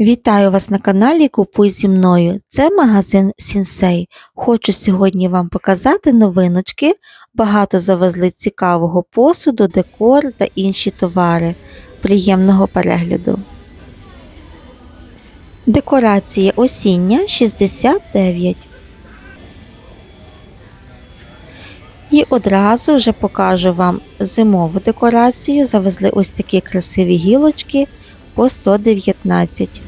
Вітаю вас на каналі Купуй зі мною. Це магазин Сінсей. Хочу сьогодні вам показати новиночки. Багато завезли цікавого посуду, декор та інші товари. Приємного перегляду. Декорація осіння 69. І одразу вже покажу вам зимову декорацію. Завезли ось такі красиві гілочки по 119.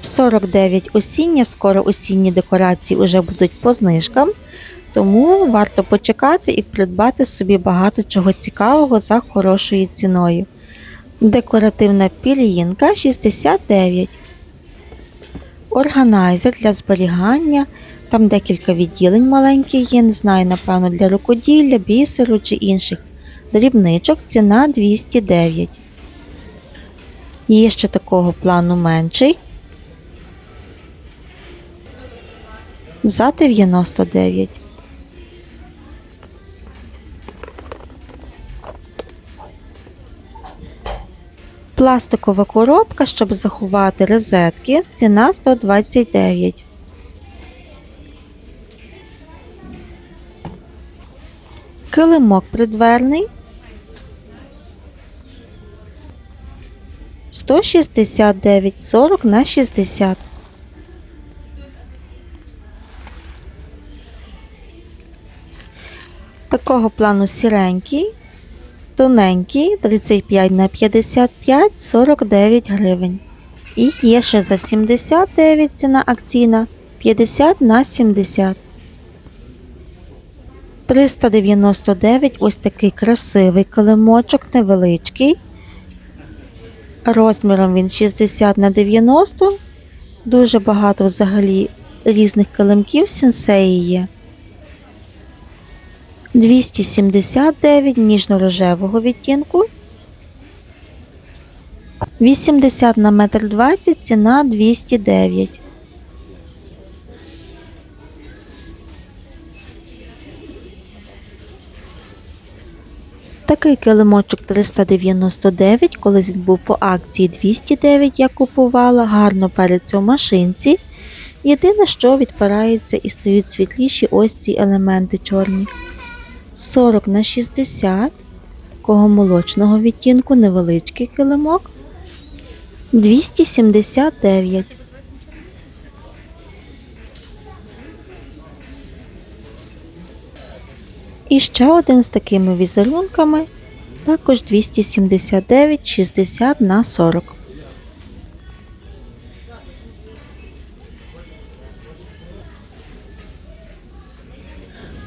В 49 осіння, скоро осінні декорації вже будуть по знижкам, тому варто почекати і придбати собі багато чого цікавого за хорошою ціною. Декоративна пір'їнка 69. Органайзер для зберігання. Там декілька відділень маленьких є, не знаю, напевно, для рукоділля, бісеру чи інших дрібничок. Ціна 209. Є ще такого плану менший. За 99. Пластикова коробка, щоб заховати розетки, ціна 129. Килимок придверний 169 40 на 60. Такого плану сіренький, тоненький 35 на 55 49 гривень. І є ще за 79 ціна акційна 50 на 70. 399 ось такий красивий килимочок, невеличкий. Розміром він 60 на 90. Дуже багато взагалі різних килимків сенсеї є. 279 ніжно-рожевого відтінку. 80 на 1,20 м ціна 209. Такий килимочок 399, колись був по акції 209, я купувала, гарно переться в машинці. Єдине, що відпирається і стають світліші ось ці елементи чорні. 40 на 60, такого молочного відтінку, невеличкий килимок. 279. І ще один з такими візерунками, також 279 60 на 40.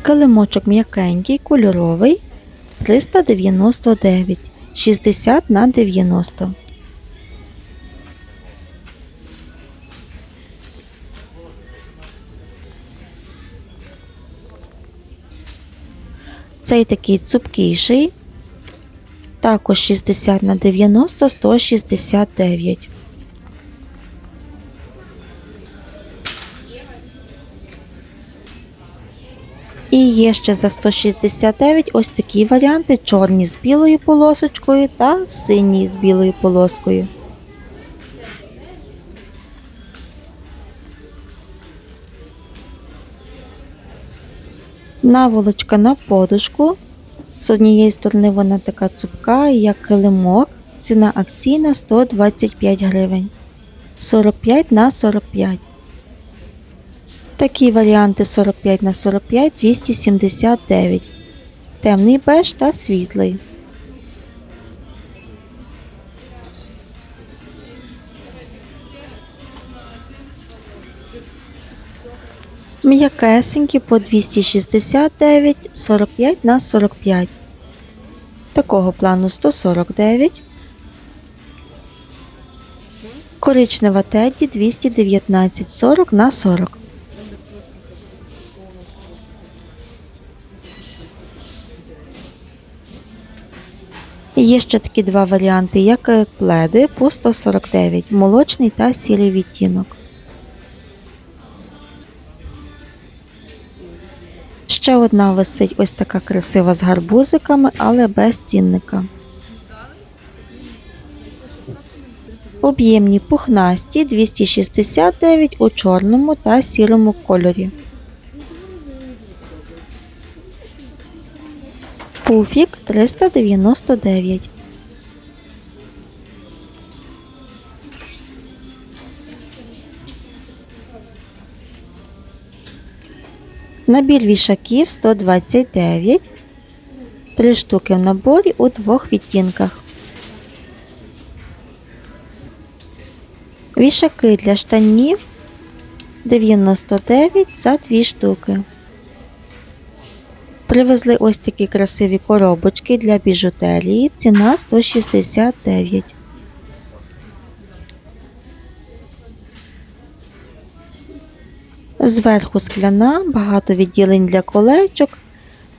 Килимочок м'якенький, кольоровий 399 60 на 90. Цей такий цупкіший, також 60 на 90 169. Є ще за 169 ось такі варіанти: чорні з білою полосочкою та сині з білою полоскою. Наволочка на подушку. З однієї сторони вона така цупка, як килимок. Ціна акційна 125 гривень. 45 на 45. Такі варіанти 45 на 45 279. Темний беж та світлий. М'якесенькі по 269 45 на 45. Такого плану 149. Коричнева тедді 219 40 на 40. Є ще такі два варіанти, як е, пледи по 149, молочний та сірий відтінок. Ще одна висить ось така красива з гарбузиками, але без цінника. Об'ємні пухнасті 269 у чорному та сірому кольорі. Пуфік 399. Набір вішаків 129. Три штуки в наборі у двох відтінках. Вішаки для штанів 99 за 2 штуки. Привезли ось такі красиві коробочки для біжутерії. Ціна 169. Зверху скляна, багато відділень для колечок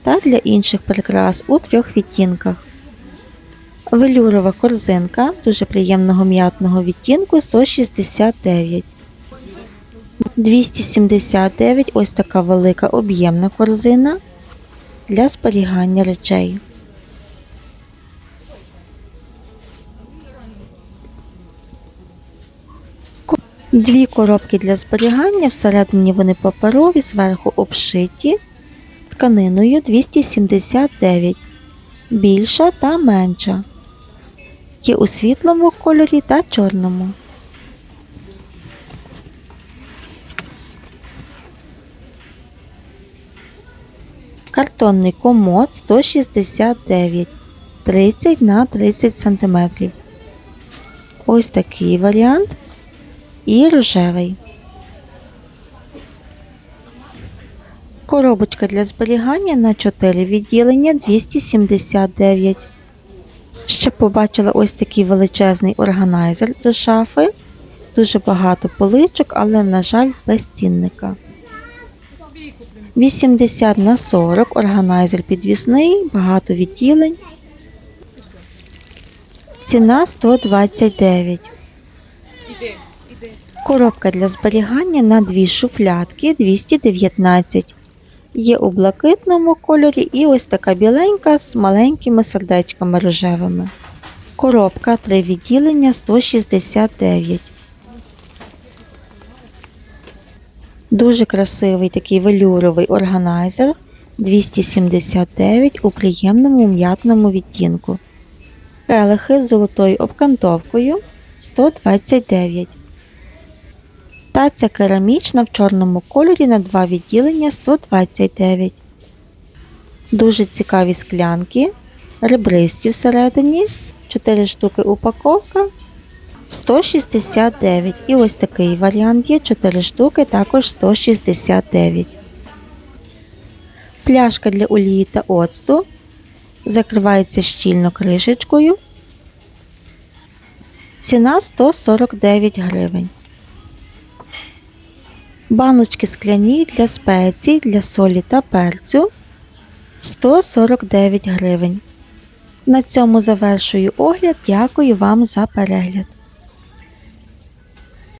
та для інших прикрас у трьох відтінках. Велюрова корзинка дуже приємного м'ятного відтінку 169. 279 ось така велика об'ємна корзина для зберігання речей. Дві коробки для зберігання, всередині вони паперові, зверху обшиті тканиною 279, більша та менша. Є у світлому кольорі та чорному. Картонний комод 169 30 на 30 см. Ось такий варіант. І рожевий. Коробочка для зберігання на 4 відділення 279. Ще побачила ось такий величезний органайзер до шафи. Дуже багато поличок, але, на жаль, без цінника. 80 на 40 органайзер підвісний, багато відділень. Ціна 129. Коробка для зберігання на дві шуфлятки 219. Є у блакитному кольорі і ось така біленька з маленькими сердечками рожевими. Коробка 3 відділення 169. Дуже красивий такий велюровий органайзер 279 у приємному м'ятному відтінку. Келихи з золотою обкантовкою 129. Таця керамічна в чорному кольорі на два відділення 129. Дуже цікаві склянки, ребристі всередині, 4 штуки упаковка 169. І ось такий варіант є 4 штуки, також 169. Пляшка для олії та оцту закривається щільно кришечкою. Ціна 149 гривень. Баночки скляні для спецій, для солі та перцю 149 гривень. На цьому завершую огляд. Дякую вам за перегляд.